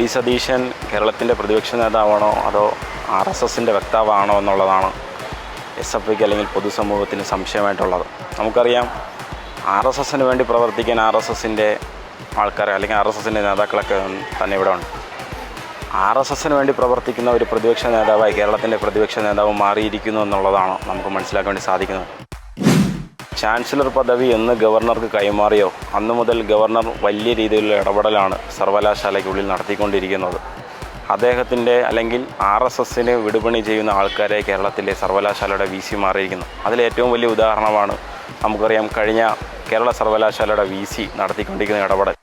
D Satheesan കേരളത്തിന്റെ പ്രതിപക്ഷ നേതാവാണോ അതോ ആർ എസ് എസിന്റെ വക്താവാണോ എന്നുള്ളതാണ് എസ് എഫ് ഐക്ക് അല്ലെങ്കിൽ പൊതുസമൂഹത്തിന് സംശയമായിട്ടുള്ളത്. നമുക്കറിയാം ആർ എസ് എസിന് വേണ്ടി പ്രവർത്തിക്കാൻ ആർ എസ് എസിന്റെ ആൾക്കാരെ അല്ലെങ്കിൽ ആർ എസ് എസിന്റെ നേതാക്കളൊക്കെ തന്നെ ഇവിടെ ഉണ്ട്. ആർ എസ് എസിന് വേണ്ടി പ്രവർത്തിക്കുന്ന ഒരു പ്രതിപക്ഷ നേതാവായി കേരളത്തിന്റെ പ്രതിപക്ഷ നേതാവ് മാറിയിരിക്കുന്നു എന്നുള്ളതാണ് നമുക്ക് മനസ്സിലാക്കാൻ വേണ്ടി സാധിക്കുന്നത്. ചാൻസലർ പദവി എന്ന് ഗവർണർക്ക് കൈമാറിയോ? അന്നു മുതൽ ഗവർണർ വലിയ രീതിയിലുള്ള ഇടപെടലാണ് സർവകലാശാലയ്ക്കുള്ളിൽ നടത്തിക്കൊണ്ടിരിക്കുന്നത്. അദ്ദേഹത്തിന്റെ അല്ലെങ്കിൽ ആർ എസ് എസിന് വിടുപണി ചെയ്യുന്ന ആൾക്കാരെ കേരളത്തിലെ സർവകലാശാലയുടെ വി സി മാറിയിരിക്കുന്നു. അതിലേറ്റവും വലിയ ഉദാഹരണമാണ് നമുക്കറിയാം കഴിഞ്ഞ കേരള സർവകലാശാലയുടെ വി സി നടത്തിക്കൊണ്ടിരിക്കുന്ന ഇടപെടൽ.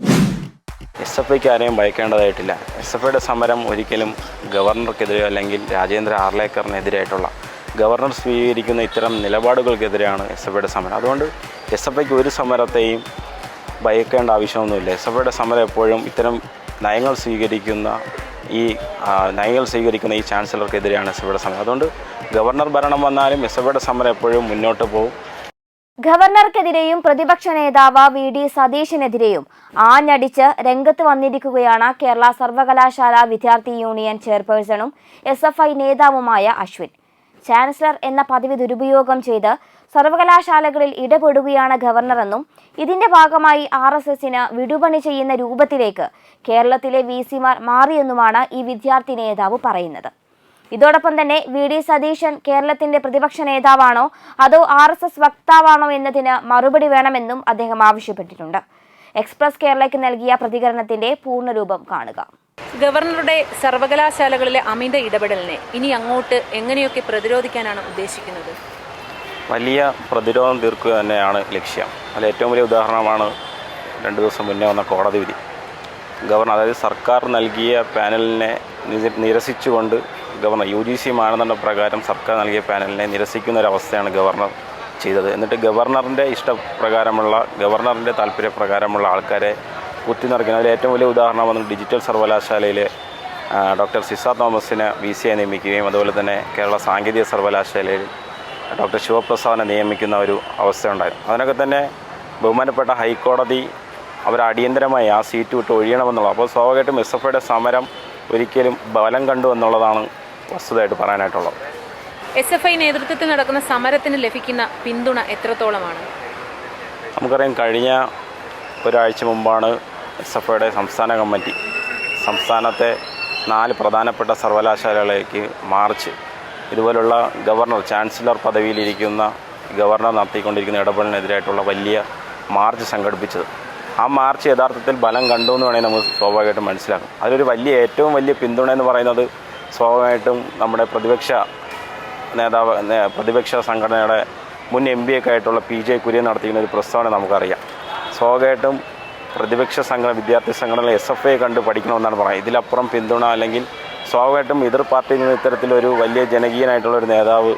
എസ് എഫ് ഐക്ക് ആരെയും ഭയക്കേണ്ടതായിട്ടില്ല. എസ് എഫ് ഐയുടെ സമരം ഒരിക്കലും ഗവർണർക്കെതിരെ അല്ലെങ്കിൽ രാജേന്ദ്ര ആർലേക്കറിനെതിരായിട്ടുള്ള ഗവർണർ സ്വീകരിക്കുന്ന ഇത്തരം നിലപാടുകൾക്കെതിരെയാണ് എസ് എഫ് ഐയുടെ സമരം. അതുകൊണ്ട് എസ് എഫ് ഐക്ക് ഒരു സമരത്തെയും ഭയക്കേണ്ട ആവശ്യമൊന്നുമില്ല. എസ് എഫ് ഐയുടെ സമരം എപ്പോഴും ഇത്തരം നയങ്ങൾ സ്വീകരിക്കുന്ന ഈ നയങ്ങൾ സ്വീകരിക്കുന്ന ഈ ചാൻസലർക്കെതിരെയാണ് എസ് എഫ് സമരം. അതുകൊണ്ട് ഗവർണർ ഭരണം വന്നാലും എസ് എഫ് സമരം എപ്പോഴും മുന്നോട്ട് പോകും. ഗവർണർക്കെതിരെയും പ്രതിപക്ഷ നേതാവ് വി ഡി സതീശനെതിരെയും ആഞ്ഞടിച്ച് രംഗത്ത് വന്നിരിക്കുകയാണ് കേരള സർവകലാശാല വിദ്യാർത്ഥി യൂണിയൻ ചെയർപേഴ്സണും എസ് എഫ് ഐ നേതാവുമായ അശ്വിൻ. ചാൻസലർ എന്ന പദവി ദുരുപയോഗം ചെയ്ത് സർവകലാശാലകളിൽ ഇടപെടുകയാണ് ഗവർണറെന്നും ഇതിന്റെ ഭാഗമായി ആർ എസ് എസിന് വിടുപണി ചെയ്യുന്ന രൂപത്തിലേക്ക് കേരളത്തിലെ വി സിമാർ മാറിയെന്നുമാണ് ഈ വിദ്യാർത്ഥി നേതാവ് പറയുന്നത്. ഇതോടൊപ്പം തന്നെ വി ഡി സതീശൻ കേരളത്തിന്റെ പ്രതിപക്ഷ നേതാവാണോ അതോ ആർ എസ് എസ് വക്താവാണോ എന്നതിന് മറുപടി വേണമെന്നും അദ്ദേഹം ആവശ്യപ്പെട്ടിട്ടുണ്ട്. എക്സ്പ്രസ് കേരളയ്ക്ക് നൽകിയ പ്രതികരണത്തിന്റെ പൂർണരൂപം കാണുക. ഗവർണറുടെ സർവകലാശാലകളിലെ അമിത ഇടപെടലിനെ ഇനി അങ്ങോട്ട് എങ്ങനെയൊക്കെ പ്രതിരോധിക്കാനാണ് ഉദ്ദേശിക്കുന്നത്? വലിയ പ്രതിരോധം തീർക്കുക തന്നെയാണ് ലക്ഷ്യം. അതിൽ ഏറ്റവും വലിയ ഉദാഹരണമാണ് രണ്ട് ദിവസം മുന്നേ വന്ന കോടതി വിധി. ഗവർണർ അതായത് സർക്കാർ നൽകിയ പാനലിനെ നിരസിച്ചുകൊണ്ട് ഗവർണർ യു ജി സി മാനദണ്ഡ പ്രകാരം സർക്കാർ നൽകിയ പാനലിനെ നിരസിക്കുന്ന ഒരു അവസ്ഥയാണ് ഗവർണർ ചെയ്തത്. എന്നിട്ട് ഗവർണറിന്റെ ഇഷ്ടപ്രകാരമുള്ള ഗവർണറിന്റെ താല്പര്യപ്രകാരമുള്ള ആൾക്കാരെ കുത്തിനിറയ്ക്കുന്ന അതിൽ ഏറ്റവും വലിയ ഉദാഹരണം വന്നു ഡിജിറ്റൽ സർവകലാശാലയിലെ ആ, ഡോക്ടർ സിസ തോമസിനെ വി സി ആയി നിയമിക്കുകയും അതുപോലെ തന്നെ കേരള സാങ്കേതിക സർവകലാശാലയിൽ ഡോക്ടർ ശിവപ്രസാദിനെ നിയമിക്കുന്ന ഒരു അവസ്ഥയുണ്ടായിരുന്നു. അതിനൊക്കെ തന്നെ ബഹുമാനപ്പെട്ട ഹൈക്കോടതി അവർ അടിയന്തരമായി ആ സീറ്റ് വിട്ട് ഒഴിയണമെന്നുള്ളത്. അപ്പോൾ സ്വാഭാവികമായിട്ടും എസ് എഫ് ഐയുടെ സമരം ഒരിക്കലും ബലം കണ്ടു എന്നുള്ളതാണ് വസ്തുതയായിട്ട് പറയാനായിട്ടുള്ളത്. എസ് എഫ് ഐ നേതൃത്വത്തിൽ നടക്കുന്ന സമരത്തിന് ലഭിക്കുന്ന പിന്തുണ എത്രത്തോളമാണ്? നമുക്കറിയാം കഴിഞ്ഞ ഒരാഴ്ച മുമ്പാണ് എസ് എഫ് ഐയുടെ സംസ്ഥാന കമ്മിറ്റി സംസ്ഥാനത്തെ നാല് പ്രധാനപ്പെട്ട സർവകലാശാലകളിലേക്ക് മാർച്ച് ഇതുപോലുള്ള ഗവർണർ ചാൻസലർ പദവിയിലിരിക്കുന്ന ഗവർണർ നടത്തിക്കൊണ്ടിരിക്കുന്ന ഇടപെടലിനെതിരായിട്ടുള്ള വലിയ മാർച്ച് സംഘടിപ്പിച്ചത്. ആ മാർച്ച് യഥാർത്ഥത്തിൽ ബലം കണ്ടു എന്ന് വേണമെങ്കിൽ നമുക്ക് സ്വാഭാവികമായിട്ടും മനസ്സിലാക്കും. അതിലൊരു വലിയ ഏറ്റവും വലിയ പിന്തുണ എന്ന് പറയുന്നത് സ്വാഭാവികമായിട്ടും നമ്മുടെ പ്രതിപക്ഷ നേതാവ് പ്രതിപക്ഷ സംഘടനയുടെ മുൻ എം പി ഒക്കെ ആയിട്ടുള്ള പി ജെ കുര്യൻ നടത്തിയിരുന്ന ഒരു പ്രസ്താവന നമുക്കറിയാം. സ്വാഭാവികമായിട്ടും പ്രതിപക്ഷ സംഘടന വിദ്യാർത്ഥി സംഘടന എസ് എഫ് ഐ കണ്ട് പഠിക്കണമെന്നാണ് പറയുന്നത്. ഇതിലപ്പുറം പിന്തുണ അല്ലെങ്കിൽ സ്വാഭാവികമായിട്ടും എതിർ പാർട്ടിയിൽ നിന്ന് ഇത്തരത്തിലൊരു വലിയ ജനകീയനായിട്ടുള്ള ഒരു നേതാവ്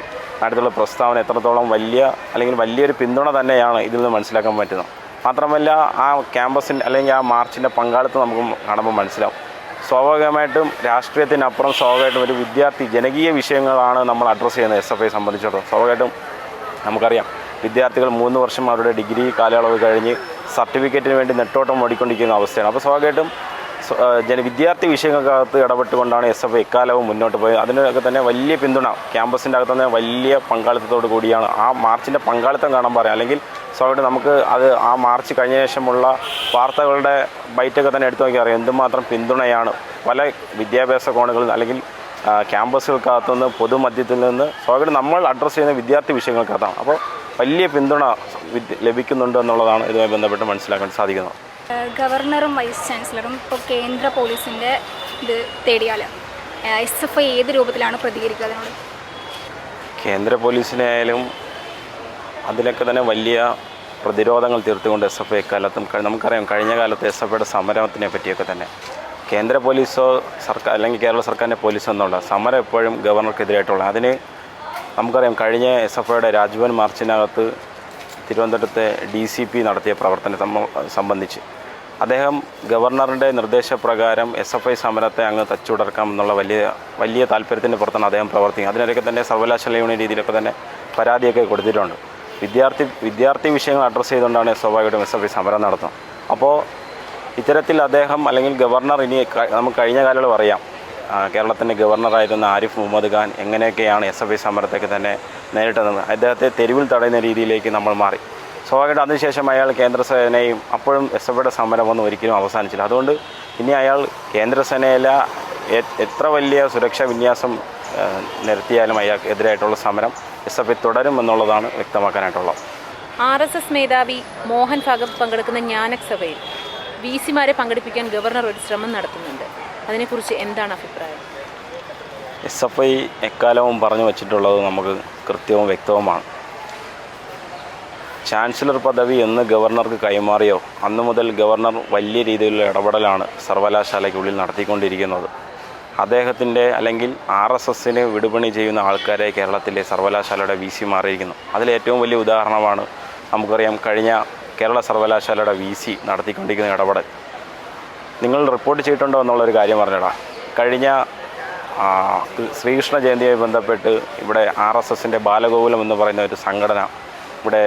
അടുത്തുള്ള പ്രസ്താവന എത്രത്തോളം വലിയ അല്ലെങ്കിൽ വലിയൊരു പിന്തുണ തന്നെയാണ് ഇതിൽ നിന്ന് മനസ്സിലാക്കാൻ പറ്റുന്നത്. മാത്രമല്ല ആ ക്യാമ്പസിന്റെ അല്ലെങ്കിൽ ആ മാർച്ചിന്റെ പങ്കാളിത്തം നമുക്ക് കാണുമ്പോൾ മനസ്സിലാവും. സ്വാഭാവികമായിട്ടും രാഷ്ട്രീയത്തിനപ്പുറം സ്വാഭാവികമായിട്ടും ഒരു വിദ്യാർത്ഥി ജനകീയ വിഷയങ്ങളാണ് നമ്മൾ അഡ്രസ്സ് ചെയ്യുന്നത് എസ് എഫ് ഐ സംബന്ധിച്ചിടത്തോളം. സ്വാഭാവികമായിട്ടും നമുക്കറിയാം വിദ്യാർത്ഥികൾ മൂന്ന് വർഷം അവരുടെ ഡിഗ്രി കാലയളവ് കഴിഞ്ഞ് സർട്ടിഫിക്കറ്റിന് വേണ്ടി നെട്ടോട്ടം ഓടിക്കൊണ്ടിരിക്കുന്ന അവസ്ഥയാണ്. അപ്പോൾ സ്വാഭാവികമായിട്ടും ജന വിദ്യാർത്ഥി വിഷയങ്ങൾക്കകത്ത് ഇടപെട്ടുകൊണ്ടാണ് എസ് എഫ് എക്കാലവും മുന്നോട്ട് പോയത്. അതിനൊക്കെ തന്നെ വലിയ പിന്തുണ ക്യാമ്പസിന്റെ അകത്ത് തന്നെ വലിയ പങ്കാളിത്തത്തോട് കൂടിയാണ് ആ മാർച്ചിന്റെ പങ്കാളിത്തം കാണാൻ പറയാം. അല്ലെങ്കിൽ സ്വാഭാവികം നമുക്ക് അത് ആ മാർച്ച് കഴിഞ്ഞ ശേഷമുള്ള വാർത്തകളുടെ ബൈറ്റൊക്കെ തന്നെ എടുത്തു നോക്കിയാൽ അറിയാം. എന്തുമാത്രം പിന്തുണയാണ് പല വിദ്യാഭ്യാസ കോണുകളിൽ അല്ലെങ്കിൽ ക്യാമ്പസുകൾക്കകത്തുനിന്ന് പൊതുമധ്യത്തിൽ നിന്ന് സ്വാഭാവികം നമ്മൾ അഡ്രസ്സ് ചെയ്യുന്ന വിദ്യാർത്ഥി വിഷയങ്ങൾക്കകത്താണ്. അപ്പോൾ വലിയ പിന്തുണ ലഭിക്കുന്നുണ്ട് എന്നുള്ളതാണ് ഇതുമായി ബന്ധപ്പെട്ട് മനസ്സിലാക്കാൻ സാധിക്കുന്നത്. ഗവർണറും വൈസ് ചാൻസലറും ഇപ്പോൾ കേന്ദ്ര പോലീസിന്റെ ഇത് തേടിയാൽ എസ് എഫ് ഐ ഏത് രൂപത്തിലാണ് പ്രതികരിക്കുക അതിനോട്? കേന്ദ്ര പോലീസിനെ ആയാലും അതിലൊക്കെ തന്നെ വലിയ പ്രതിരോധങ്ങൾ തീർത്തുകൊണ്ട് എസ് എഫ് ഐ കാലത്തും നമുക്കറിയാം കഴിഞ്ഞ കാലത്ത് എസ് എഫ് ഐയുടെ സമരത്തിനെ പറ്റിയൊക്കെ തന്നെ. കേന്ദ്ര പോലീസോ സർക്കാർ അല്ലെങ്കിൽ കേരള സർക്കാരിന്റെ പോലീസോ എന്നുള്ള സമരം എപ്പോഴും ഗവർണർക്കെതിരായിട്ടുള്ള അതിന് നമുക്കറിയാം കഴിഞ്ഞ എസ് എഫ് ഐയുടെ രാജ്ഭവൻ മാർച്ചിനകത്ത് തിരുവനന്തപുരത്തെ ഡി സി പി നടത്തിയ പ്രവർത്തനം സംബന്ധിച്ച്. അദ്ദേഹം ഗവർണറിന്റെ നിർദ്ദേശപ്രകാരം എസ് എഫ് ഐ സമരത്തെ അങ്ങ് തച്ചുടർക്കാം എന്നുള്ള വലിയ വലിയ താല്പര്യത്തിന്റെ പുറത്താണ് അദ്ദേഹം പ്രവർത്തിക്കുന്നത്. അതിനിടയ്ക്ക് തന്നെ സർവകലാശാല യൂണിയൻ രീതിയിലൊക്കെ തന്നെ പരാതിയൊക്കെ കൊടുത്തിട്ടുണ്ട്. വിദ്യാർത്ഥി വിദ്യാർത്ഥി വിഷയങ്ങൾ അഡ്രസ്സ് ചെയ്തുകൊണ്ടാണ് സ്വാഭാവികമായിട്ടും എസ് എഫ് ഐ സമരം നടത്തുന്നത്. അപ്പോൾ ഇത്തരത്തിൽ അദ്ദേഹം അല്ലെങ്കിൽ ഗവർണർ ഇനി നമുക്ക് കഴിഞ്ഞ കാലങ്ങൾ പറയാം കേരളത്തിന്റെ ഗവർണറായിരുന്ന ആരിഫ് മുഹമ്മദ് ഖാൻ എങ്ങനെയൊക്കെയാണ് എസ് എഫ് ഐ സമരത്തേക്ക് തന്നെ നേരിട്ടത് അദ്ദേഹത്തെ തെരുവിൽ തടയുന്ന രീതിയിലേക്ക് നമ്മൾ മാറി. സ്വാഭാവികമായിട്ട് അതിനുശേഷം അയാൾ കേന്ദ്രസേനയും അപ്പോഴും എസ് എഫ് ഐയുടെ സമരമൊന്നും ഒരിക്കലും അവസാനിച്ചില്ല. അതുകൊണ്ട് ഇനി അയാൾ കേന്ദ്രസേനയിലെ എത്ര വലിയ സുരക്ഷാ വിന്യാസം നിരത്തിയാലും അയാൾക്ക് എതിരായിട്ടുള്ള സമരം എസ് എഫ് ഐ തുടരും എന്നുള്ളതാണ് വ്യക്തമാക്കാനായിട്ടുള്ളത്. ആർ എസ് എസ് മേധാവി മോഹൻ ഭഗത് പങ്കെടുക്കുന്ന ജ്ഞാനക് സഭയിൽ വി സിമാരെ പങ്കെടുപ്പിക്കാൻ ഗവർണർ ഒരു ശ്രമം നടത്തുന്നുണ്ട്. അതിനെക്കുറിച്ച് എന്താണ് അഭിപ്രായം? എസ് എഫ് ഐ എക്കാലവും പറഞ്ഞു വച്ചിട്ടുള്ളത് നമുക്ക് കൃത്യവും വ്യക്തവുമാണ്. ചാൻസലർ പദവി എന്ന് ഗവർണർക്ക് കൈമാറിയോ അന്നു മുതൽ ഗവർണർ വലിയ രീതിയിലുള്ള ഇടപെടലാണ് സർവകലാശാലയ്ക്കുള്ളിൽ നടത്തിക്കൊണ്ടിരിക്കുന്നത്. അദ്ദേഹത്തിന്റെ അല്ലെങ്കിൽ ആർ എസ് എസിന് വിടുപണി ചെയ്യുന്ന ആൾക്കാരെ കേരളത്തിലെ സർവകലാശാലയുടെ വി സി മാറിയിരിക്കുന്നു. അതിലേറ്റവും വലിയ ഉദാഹരണമാണ് നമുക്കറിയാം കഴിഞ്ഞ കേരള സർവകലാശാലയുടെ വി സി നടത്തിക്കൊണ്ടിരിക്കുന്ന ഇടപെടൽ. നിങ്ങൾ റിപ്പോർട്ട് ചെയ്തിട്ടുണ്ടോ എന്നുള്ളൊരു കാര്യം പറഞ്ഞിടാം. കഴിഞ്ഞ ശ്രീകൃഷ്ണ ജയന്തിയുമായി ബന്ധപ്പെട്ട് ഇവിടെ ആർ എസ് എസിന്റെ ബാലഗോകുലം എന്ന് പറയുന്ന ഒരു സംഘടന ഇവിടെ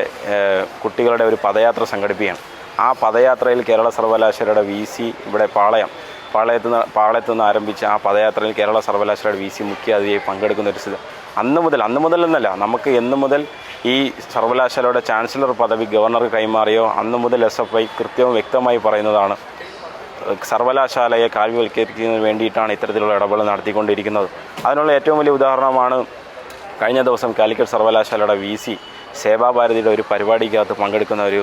കുട്ടികളുടെ ഒരു പദയാത്ര സംഘടിപ്പിക്കുകയാണ്. ആ പദയാത്രയിൽ കേരള സർവകലാശാലയുടെ വി സി ഇവിടെ പാളയം പാളയത്ത് നിന്ന് പാളയത്ത് നിന്ന് ആരംഭിച്ച ആ പദയാത്രയിൽ കേരള സർവകലാശാലയുടെ വി സി മുഖ്യ അതിഥിയായി പങ്കെടുക്കുന്ന ഒരു സ്ഥിതി. അന്ന് മുതൽ അന്ന് മുതൽ എന്നല്ല നമുക്ക് എന്ന് മുതൽ ഈ സർവകലാശാലയുടെ ചാൻസലർ പദവി ഗവർണർ കൈമാറിയോ അന്ന് മുതൽ എസ് എഫ് ഐ കൃത്യവും വ്യക്തമായി പറയുന്നതാണ് സർവകലാശാലയെ കാവ്യവൽക്കരിക്കുന്നതിന് വേണ്ടിയിട്ടാണ് ഇത്തരത്തിലുള്ള ഇടപെടൽ നടത്തിക്കൊണ്ടിരിക്കുന്നത്. അതിനുള്ള ഏറ്റവും വലിയ ഉദാഹരണമാണ് കഴിഞ്ഞ ദിവസം കാലിക്കറ്റ് സർവകലാശാലയുടെ വി സി സേവാഭാരതിയുടെ ഒരു പരിപാടിക്കകത്ത് പങ്കെടുക്കുന്ന ഒരു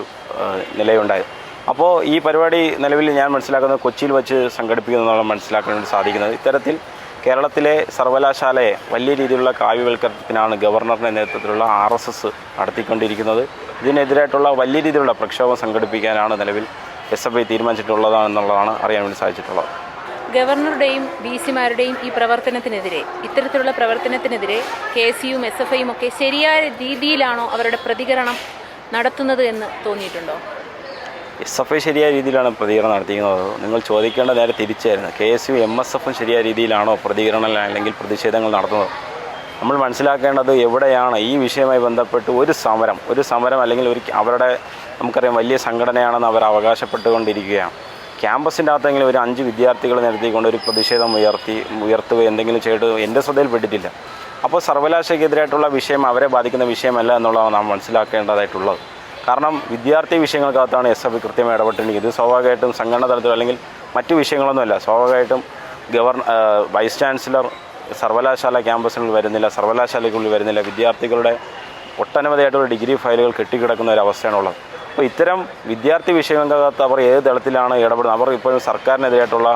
നിലയുണ്ടായത് അപ്പോൾ ഈ പരിപാടി നിലവിൽ ഞാൻ മനസ്സിലാക്കുന്നത് കൊച്ചിയിൽ വെച്ച് സംഘടിപ്പിക്കുന്നതാണ് മനസ്സിലാക്കാൻ വേണ്ടി സാധിക്കുന്നത്. ഇത്തരത്തിൽ കേരളത്തിലെ സർവകലാശാലയെ വലിയ രീതിയിലുള്ള കാവ്യവൽക്കരണത്തിനാണ് ഗവർണറിന്റെ നേതൃത്വത്തിലുള്ള ആർ എസ് എസ് നടത്തിക്കൊണ്ടിരിക്കുന്നത്. ഇതിനെതിരായിട്ടുള്ള വലിയ രീതിയിലുള്ള പ്രക്ഷോഭം സംഘടിപ്പിക്കാനാണ് നിലവിൽ എസ് എഫ് ഐ തീരുമാനിച്ചിട്ടുള്ളതാണെന്നുള്ളതാണ് അറിയാൻ വേണ്ടി സാധിച്ചിട്ടുള്ളത്. ഗവർണറുടെയും ബി സിമാരുടെയും ഈ പ്രവർത്തനത്തിനെതിരെ ഇത്തരത്തിലുള്ള പ്രവർത്തനത്തിനെതിരെ കെ സിയും എസ് എഫ് ഐയും ഒക്കെ ശരിയായ രീതിയിലാണോ അവരുടെ പ്രതികരണം നടത്തുന്നത് എന്ന് തോന്നിയിട്ടുണ്ടോ? എസ് എഫ് ഐ ശരിയായ രീതിയിലാണ് പ്രതികരണം നടത്തിയിരുന്നത്. നിങ്ങൾ ചോദിക്കേണ്ട നേരെ തിരിച്ചായിരുന്നു K S U M S എഫും ശരിയായ രീതിയിലാണോ പ്രതികരണം അല്ലെങ്കിൽ പ്രതിഷേധങ്ങൾ നടത്തുന്നത്? നമ്മൾ മനസ്സിലാക്കേണ്ടത് എവിടെയാണ് ഈ വിഷയവുമായി ബന്ധപ്പെട്ട് ഒരു സമരം ഒരു സമരം അല്ലെങ്കിൽ ഒരു അവരുടെ നമുക്കറിയാം വലിയ സംഘടനയാണെന്ന് അവർ അവകാശപ്പെട്ടുകൊണ്ടിരിക്കുകയാണ്. ക്യാമ്പസിന്റെ അകത്തെങ്കിലും ഒരു അഞ്ച് വിദ്യാർത്ഥികളെ നിർത്തിക്കൊണ്ട് ഒരു പ്രതിഷേധം ഉയർത്തി ഉയർത്തുക എന്തെങ്കിലും ചെയ്ത് എന്റെ ശ്രദ്ധയിൽപ്പെട്ടിട്ടില്ല. അപ്പോൾ സർവകലാശാലയ്ക്കെതിരായിട്ടുള്ള വിഷയം അവരെ ബാധിക്കുന്ന വിഷയമല്ല എന്നുള്ളതാണ് നാം മനസ്സിലാക്കേണ്ടതായിട്ടുള്ളത്. കാരണം വിദ്യാർത്ഥി വിഷയങ്ങൾക്കകത്താണ് എസ് എഫ് കൃത്യമായി ഇടപെട്ടിരിക്കുന്നത്. ഇത് സ്വാഭാവികമായിട്ടും സംഘടന തലത്തിൽ അല്ലെങ്കിൽ മറ്റു വിഷയങ്ങളൊന്നുമല്ല. സ്വാഭാവികമായിട്ടും ഗവർണർ വൈസ് ചാൻസലർ സർവകലാശാല ക്യാമ്പസിനുള്ളിൽ വരുന്നില്ല സർവകലാശാലയ്ക്കുള്ളിൽ വരുന്നില്ല. വിദ്യാർത്ഥികളുടെ ഒട്ടനവധിയായിട്ടുള്ള ഡിഗ്രി ഫയലുകൾ കെട്ടിക്കിടക്കുന്ന ഒരു അവസ്ഥയാണുള്ളത്. അപ്പോൾ ഇത്തരം വിദ്യാർത്ഥി വിഷയങ്ങൾക്കകത്ത് അവർ ഏത് തലത്തിലാണ് ഇടപെടുന്നത്? അവർ ഇപ്പോഴും സർക്കാരിനെതിരായിട്ടുള്ള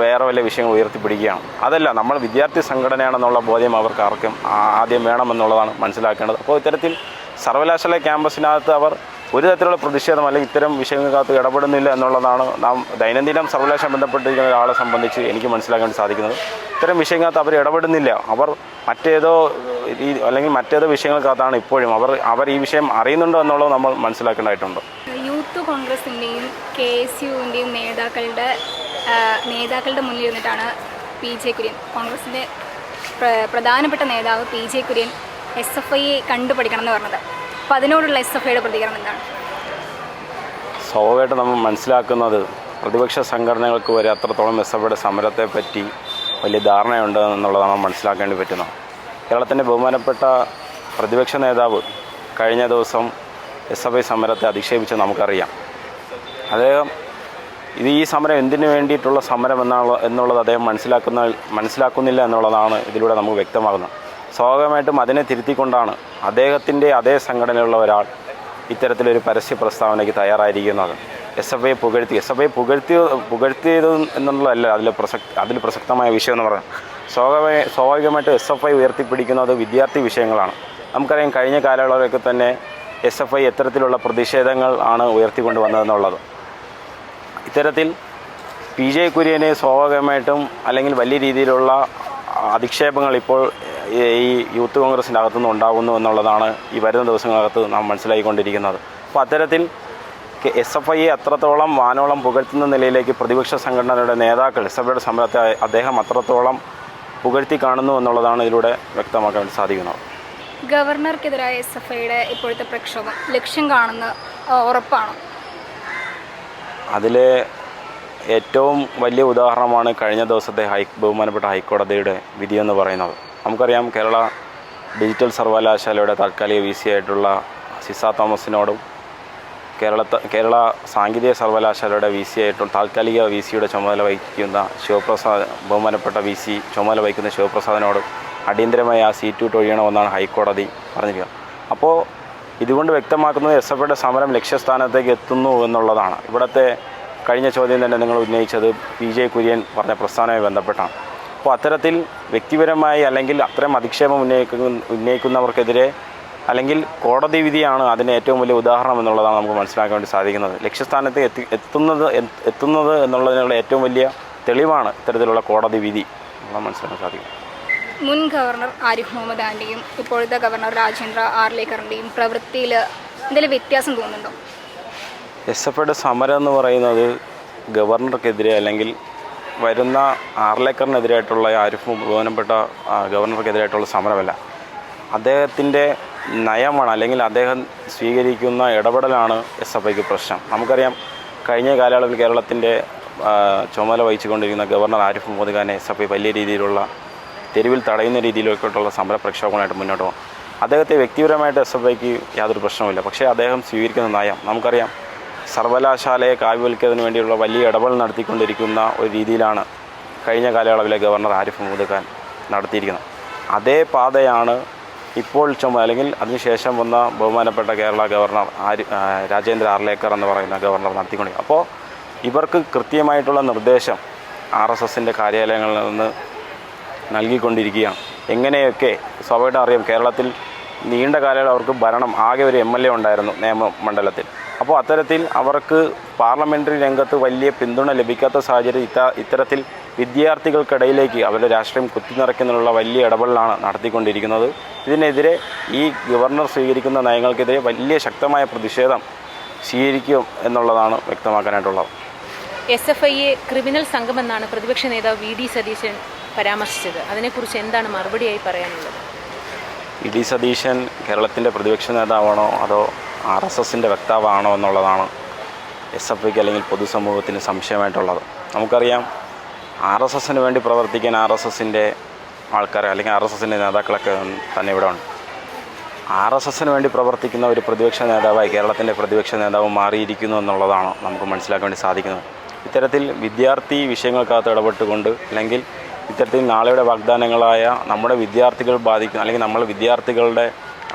വേറെ വല്ല വിഷയങ്ങൾ ഉയർത്തിപ്പിടിക്കുകയാണ്. അതല്ല നമ്മൾ വിദ്യാർത്ഥി സംഘടനയാണെന്നുള്ള ബോധ്യം അവർക്ക് ആർക്കും ആദ്യം വേണമെന്നുള്ളതാണ് മനസ്സിലാക്കേണ്ടത്. അപ്പോൾ ഇത്തരത്തിൽ സർവകലാശാല ക്യാമ്പസിനകത്ത് അവർ ഒരു തരത്തിലുള്ള പ്രതിഷേധം അല്ലെങ്കിൽ ഇത്തരം വിഷയങ്ങൾക്കകത്ത് ഇടപെടുന്നില്ല എന്നുള്ളതാണ് നാം ദൈനംദിനം സർവകലാശാല ബന്ധപ്പെട്ടിരിക്കുന്ന ഒരാളെ സംബന്ധിച്ച് എനിക്ക് മനസ്സിലാക്കാൻ സാധിക്കുന്നത്. ഇത്തരം വിഷയങ്ങൾക്കകത്ത് അവർ ഇടപെടുന്നില്ല. അവർ മറ്റേതോ രീതി അല്ലെങ്കിൽ മറ്റേതോ വിഷയങ്ങൾക്കകത്താണ് ഇപ്പോഴും അവർ അവർ ഈ വിഷയം അറിയുന്നുണ്ടോ എന്നുള്ളത് നമ്മൾ മനസ്സിലാക്കേണ്ടതായിട്ടുണ്ട്. യൂത്ത് കോൺഗ്രസിന്റെയും കെ എസ് യുവിന്റെയും നേതാക്കളുടെ നേതാക്കളുടെ മുന്നിൽ നിന്നിട്ടാണ് പി ജെ കുര്യൻ. കോൺഗ്രസിന്റെ പ്ര- പ്രധാനപ്പെട്ട നേതാവ് P J Kurian S F I കണ്ടുപഠിക്കണം എന്ന് പറഞ്ഞത്. അപ്പോൾ അതിനോടുള്ള എസ് എഫ് ഐയുടെ പ്രതികരണം എന്താണ്? സ്വാഭാവികമായിട്ട് നമ്മൾ മനസ്സിലാക്കുന്നത് പ്രതിപക്ഷ സംഘടനകൾക്ക് വരെ അത്രത്തോളം എസ് എഫ് ഐയുടെ സമരത്തെ പറ്റി വലിയ ധാരണയുണ്ട് എന്നുള്ളതാണ് മനസ്സിലാക്കേണ്ടി പറ്റുന്നത്. കേരളത്തിന്റെ ബഹുമാനപ്പെട്ട പ്രതിപക്ഷ നേതാവ് കഴിഞ്ഞ ദിവസം എസ് എഫ് ഐ സമരത്തെ അധിക്ഷേപിച്ച് നമുക്കറിയാം. അദ്ദേഹം ഇത് ഈ സമരം എന്തിനു വേണ്ടിയിട്ടുള്ള സമരം എന്നുള്ള എന്നുള്ളത് അദ്ദേഹം മനസ്സിലാക്കുന്ന മനസ്സിലാക്കുന്നില്ല എന്നുള്ളതാണ് ഇതിലൂടെ നമുക്ക് വ്യക്തമാകുന്നത്. സ്വാഭാവികമായിട്ടും അതിനെ തിരുത്തിക്കൊണ്ടാണ് അദ്ദേഹത്തിന്റെ അതേ സംഘടനയുള്ള ഒരാൾ ഇത്തരത്തിലൊരു പരസ്യ പ്രസ്താവനയ്ക്ക് തയ്യാറായിരിക്കുന്നത്. എസ് എഫ് ഐ പുകഴ്ത്തി എസ് എഫ് ഐ പുകഴ്ത്തി പുകഴ്ത്തിയത് എന്നുള്ളതല്ല അതിൽ പ്രസക്തി അതിൽ പ്രസക്തമായ വിഷയം എന്ന് പറയാം. സ്വാഭാവിക സ്വാഭാവികമായിട്ട് എസ് എഫ് ഐ ഉയർത്തിപ്പിടിക്കുന്നത് വിദ്യാർത്ഥി വിഷയങ്ങളാണ്. നമുക്കറിയാം കഴിഞ്ഞ കാലയളവിലൊക്കെ തന്നെ എസ് എഫ് ഐ എത്തരത്തിലുള്ള പ്രതിഷേധങ്ങൾ ആണ് ഉയർത്തിക്കൊണ്ട് വന്നതെന്നുള്ളത്. ഇത്തരത്തിൽ പി ജെ കുര്യനെ സ്വാഭാവികമായിട്ടും അല്ലെങ്കിൽ വലിയ രീതിയിലുള്ള അധിക്ഷേപങ്ങൾ ഇപ്പോൾ ഈ യൂത്ത് കോൺഗ്രസിന്റെ അകത്തുനിന്ന് ഉണ്ടാകുന്നു എന്നുള്ളതാണ് ഈ വരുന്ന ദിവസങ്ങൾക്കകത്ത് നാം മനസ്സിലായിക്കൊണ്ടിരിക്കുന്നത്. അപ്പോൾ അത്തരത്തിൽ എസ് എഫ് ഐയെ അത്രത്തോളം വാനോളം പുകഴ്ത്തുന്ന നിലയിലേക്ക് പ്രതിപക്ഷ സംഘടനയുടെ നേതാക്കൾ എസ് എഫ് ഐയുടെ സമരത്തെ അദ്ദേഹം അത്രത്തോളം പുകഴ്ത്തി കാണുന്നു എന്നുള്ളതാണ് ഇതിലൂടെ വ്യക്തമാക്കാൻ സാധിക്കുന്നത്. ഗവർണർക്കെതിരായ എസ് എഫ് ഐയുടെ ഇപ്പോഴത്തെ പ്രക്ഷോഭം ലക്ഷ്യം കാണുന്ന ഉറപ്പാണ് ഉറപ്പാണോ? അതിൽ ഏറ്റവും വലിയ ഉദാഹരണമാണ് കഴിഞ്ഞ ദിവസത്തെ ഹൈ ബഹുമാനപ്പെട്ട ഹൈക്കോടതിയുടെ വിധിയെന്ന് പറയുന്നത്. നമുക്കറിയാം കേരള ഡിജിറ്റൽ സർവകലാശാലയുടെ താൽക്കാലിക വി സി ആയിട്ടുള്ള സിസ തോമസിനോടും കേരള കേരള സാങ്കേതിക സർവകലാശാലയുടെ വി സി ആയിട്ടും താൽക്കാലിക വി സിയുടെ ചുമതല വഹിക്കുന്ന ശിവപ്രസാദ് ബഹുമാനപ്പെട്ട വി സി ചുമതല വഹിക്കുന്ന ശിവപ്രസാദിനോടും അടിയന്തരമായി ആ സീറ്റ് വിട്ട് ഒഴിയണമെന്നാണ് ഹൈക്കോടതി പറഞ്ഞിരിക്കുന്നത്. അപ്പോൾ ഇതുകൊണ്ട് വ്യക്തമാക്കുന്നത് എസ് എഫ് ഐയുടെ സമരം ലക്ഷ്യസ്ഥാനത്തേക്ക് എത്തുന്നു എന്നുള്ളതാണ്. ഇവിടുത്തെ കഴിഞ്ഞ ചോദ്യം തന്നെ നിങ്ങൾ ഉന്നയിച്ചത് പി ജെ കുര്യൻ പറഞ്ഞ പ്രസ്ഥാനവുമായി ബന്ധപ്പെട്ടാണ്. അപ്പോൾ അത്തരത്തിൽ വ്യക്തിപരമായി അല്ലെങ്കിൽ അത്തരം അധിക്ഷേപം ഉന്നയിക്കുന്ന ഉന്നയിക്കുന്നവർക്കെതിരെ അല്ലെങ്കിൽ കോടതി വിധിയാണ് അതിന് ഏറ്റവും വലിയ ഉദാഹരണം എന്നുള്ളതാണ് നമുക്ക് മനസ്സിലാക്കാൻ വേണ്ടി സാധിക്കുന്നത്. ലക്ഷ്യസ്ഥാനത്ത് എത്തി എത്തുന്നത് എത്തുന്നത് എന്നുള്ളതിനുള്ള ഏറ്റവും വലിയ തെളിവാണ് ഇത്തരത്തിലുള്ള കോടതി വിധി നമ്മൾ മനസ്സിലാക്കാൻ സാധിക്കും മുൻ ഗവർണർ ആരിഫ് മുഹമ്മദ് ഖാന്റെയും ഇപ്പോഴത്തെ ഗവർണർ രാജേന്ദ്ര ആർലേക്കറിന്റെയും പ്രവൃത്തിയിൽ എന്തെങ്കിലും വ്യത്യാസം തോന്നുന്നുണ്ടോ? എസ് എഫ് ഐയുടെ സമരം എന്ന് പറയുന്നത് ഗവർണർക്കെതിരെ അല്ലെങ്കിൽ വരുന്ന ആർലേക്കറിനെതിരായിട്ടുള്ള ആരിഫും ബഹുമാനപ്പെട്ട ഗവർണർക്കെതിരായിട്ടുള്ള സമരമല്ല. അദ്ദേഹത്തിന്റെ നയമാണ് അല്ലെങ്കിൽ അദ്ദേഹം സ്വീകരിക്കുന്ന ഇടപെടലാണ് എസ് എഫ് ഐക്ക് പ്രശ്നം. നമുക്കറിയാം കഴിഞ്ഞ കാലയളവിൽ കേരളത്തിന്റെ ചുമതല വഹിച്ചുകൊണ്ടിരിക്കുന്ന ഗവർണർ ആരിഫ് മുഹമ്മദ് ഖാനെ എസ് എഫ് ഐ വലിയ രീതിയിലുള്ള തെരുവിൽ തടയുന്ന രീതിയിലേക്കുള്ള സമര പ്രക്ഷോഭങ്ങളായിട്ട് മുന്നോട്ട് പോകും. അദ്ദേഹത്തെ വ്യക്തിപരമായിട്ട് എസ് എഫ് ഐക്ക് യാതൊരു പ്രശ്നവുമില്ല. പക്ഷേ അദ്ദേഹം സ്വീകരിക്കുന്ന നയം നമുക്കറിയാം സർവകലാശാലയെ കാവ്യവൽക്കുന്നതിന് വേണ്ടിയുള്ള വലിയ ഇടപെടൽ നടത്തിക്കൊണ്ടിരിക്കുന്ന ഒരു രീതിയിലാണ് കഴിഞ്ഞ കാലയളവിലെ ഗവർണർ ആരിഫ് മുഹമ്മദ് ഖാൻ നടത്തിയിരിക്കുന്നത്. അതേ പാതയാണ് ഇപ്പോൾ ചുമ അല്ലെങ്കിൽ അതിനുശേഷം വന്ന ബഹുമാനപ്പെട്ട കേരള ഗവർണർ ആര് രാജേന്ദ്ര ആർലേക്കർ എന്ന് പറയുന്ന ഗവർണർ നടത്തിക്കൊണ്ടിരിക്കുന്നത്. അപ്പോൾ ഇവർക്ക് കൃത്യമായിട്ടുള്ള നിർദ്ദേശം ആർ എസ് എസിന്റെ കാര്യാലയങ്ങളിൽ നിന്ന് നൽകിക്കൊണ്ടിരിക്കുകയാണ്. എങ്ങനെയൊക്കെ സ്വാഭാവികമായിട്ടും അറിയാം കേരളത്തിൽ നീണ്ട കാലയളവ് അവർക്ക് ഭരണം ആകെ ഒരു എം എൽ എ ഉണ്ടായിരുന്നു നിയമമണ്ഡലത്തിൽ അപ്പോൾ അത്തരത്തിൽ അവർക്ക് പാർലമെന്ററി രംഗത്ത് വലിയ പിന്തുണ ലഭിക്കാത്ത സാഹചര്യം ഇത്ത ഇത്തരത്തിൽ വിദ്യാർത്ഥികൾക്കിടയിലേക്ക് അവരുടെ രാഷ്ട്രീയം കുത്തിനിറയ്ക്കുന്നതിനുള്ള വലിയ ഇടപെടലാണ് നടത്തിക്കൊണ്ടിരിക്കുന്നത്. ഇതിനെതിരെ ഈ ഗവർണർ സ്വീകരിക്കുന്ന നയങ്ങൾക്കെതിരെ വലിയ ശക്തമായ പ്രതിഷേധം സ്വീകരിക്കും എന്നുള്ളതാണ് വ്യക്തമാക്കാനായിട്ടുള്ളത്. എസ് എഫ് ഐയെ ക്രിമിനൽ സംഘമെന്നാണ് പ്രതിപക്ഷ നേതാവ് വി ഡി സതീശൻ പരാമർശിച്ചത്. അതിനെക്കുറിച്ച് എന്താണ് മറുപടിയായി പറയാനുള്ളത്? വി ഡി സതീശൻ കേരളത്തിന്റെ പ്രതിപക്ഷ നേതാവാണോ അതോ ആർ എസ് എസിന്റെ വക്താവാണോ എന്നുള്ളതാണ് എസ് എഫ് ഐക്ക് അല്ലെങ്കിൽ പൊതുസമൂഹത്തിന് സംശയമായിട്ടുള്ളത്. നമുക്കറിയാം ആർ എസ് എസിന് വേണ്ടി പ്രവർത്തിക്കാൻ ആർ എസ് എസിന്റെ ആൾക്കാർ അല്ലെങ്കിൽ ആർ എസ് എസിന്റെ നേതാക്കളൊക്കെ തന്നെ ഇവിടെ ഉണ്ട്. ആർ എസ് എസിന് വേണ്ടി പ്രവർത്തിക്കുന്ന ഒരു പ്രതിപക്ഷ നേതാവായി കേരളത്തിന്റെ പ്രതിപക്ഷ നേതാവ് മാറിയിരിക്കുന്നു എന്നുള്ളതാണ് നമുക്ക് മനസ്സിലാക്കാൻ വേണ്ടി സാധിക്കുന്നത്. ഇത്തരത്തിൽ വിദ്യാർത്ഥി വിഷയങ്ങൾക്കകത്ത് ഇടപെട്ടുകൊണ്ട് അല്ലെങ്കിൽ ഇത്തരത്തിൽ നാളെയുടെ വാഗ്ദാനങ്ങളായ നമ്മുടെ വിദ്യാർത്ഥികൾ ബാധിക്കുന്ന അല്ലെങ്കിൽ നമ്മൾ വിദ്യാർത്ഥികളുടെ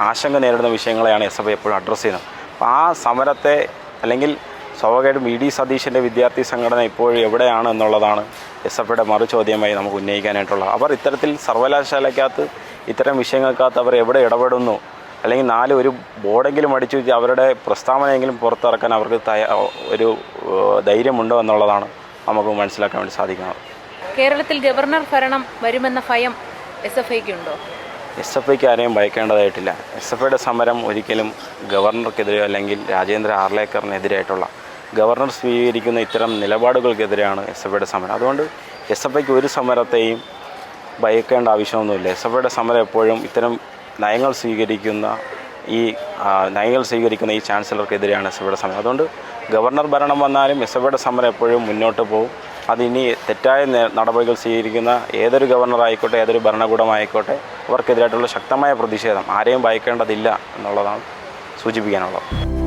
ആശങ്ക നേരിടുന്ന വിഷയങ്ങളെയാണ് എസ് എഫ് ഐ എപ്പോഴും അഡ്രസ്സ് ചെയ്യുന്നത്. അപ്പോൾ ആ സമരത്തെ അല്ലെങ്കിൽ സ്വാഭാവികമായിട്ടും വി ഡി സതീശന്റെ വിദ്യാർത്ഥി സംഘടന ഇപ്പോഴും എവിടെയാണ് എന്നുള്ളതാണ് എസ് എഫ് ഐയുടെ മറുചോദ്യമായി നമുക്ക് ഉന്നയിക്കാനായിട്ടുള്ളത്. അവർ ഇത്തരത്തിൽ സർവകലാശാലയ്ക്കകത്ത് ഇത്തരം വിഷയങ്ങൾക്കകത്ത് അവർ എവിടെ ഇടപെടുന്നു? അല്ലെങ്കിൽ നാല് ഒരു ബോർഡെങ്കിലും അടിച്ചു അവരുടെ പ്രസ്താവനയെങ്കിലും പുറത്തിറക്കാൻ അവർക്ക് ഒരു ധൈര്യമുണ്ടോ എന്നുള്ളതാണ് നമുക്ക് മനസ്സിലാക്കാൻ വേണ്ടി സാധിക്കുന്നത്. കേരളത്തിൽ ഗവർണർ ഭരണം വരുമെന്ന ഭയം എസ് എഫ് ഐക്ക് ഉണ്ടോ എസ് എഫ് ഐക്ക് ആരെയും ഭയക്കേണ്ടതായിട്ടില്ല. എസ് എഫ് ഐയുടെ സമരം ഒരിക്കലും ഗവർണർക്കെതിരെ അല്ലെങ്കിൽ രാജേന്ദ്ര ആർലേക്കറിനെതിരായിട്ടുള്ള ഗവർണർ സ്വീകരിക്കുന്ന ഇത്തരം നിലപാടുകൾക്കെതിരെയാണ് എസ് എഫ് ഐയുടെ സമരം. അതുകൊണ്ട് എസ് എഫ് ഐക്ക് ഒരു സമരത്തെയും ഭയക്കേണ്ട ആവശ്യമൊന്നുമില്ല. എസ് എഫ് ഐയുടെ സമരം എപ്പോഴും ഇത്തരം നയങ്ങൾ സ്വീകരിക്കുന്ന ഈ നയങ്ങൾ സ്വീകരിക്കുന്ന ഈ ചാൻസലർക്കെതിരെയാണ് എസ് എഫ് ഐയുടെ സമരം. അതുകൊണ്ട് ഗവർണർ ഭരണം വന്നാലും എസ് എഫ് ഐയുടെ സമരം എപ്പോഴും മുന്നോട്ട് പോകും. അതിനി തെറ്റായ നടപടികൾ സ്വീകരിക്കുന്ന ഏതൊരു ഗവർണറായിക്കോട്ടെ ഏതൊരു ഭരണകൂടമായിക്കോട്ടെ അവർക്കെതിരായിട്ടുള്ള ശക്തമായ പ്രതിഷേധം ആരെയും ഭയക്കേണ്ടതില്ല എന്നുള്ളതാണ് സൂചിപ്പിക്കാനുള്ളത്.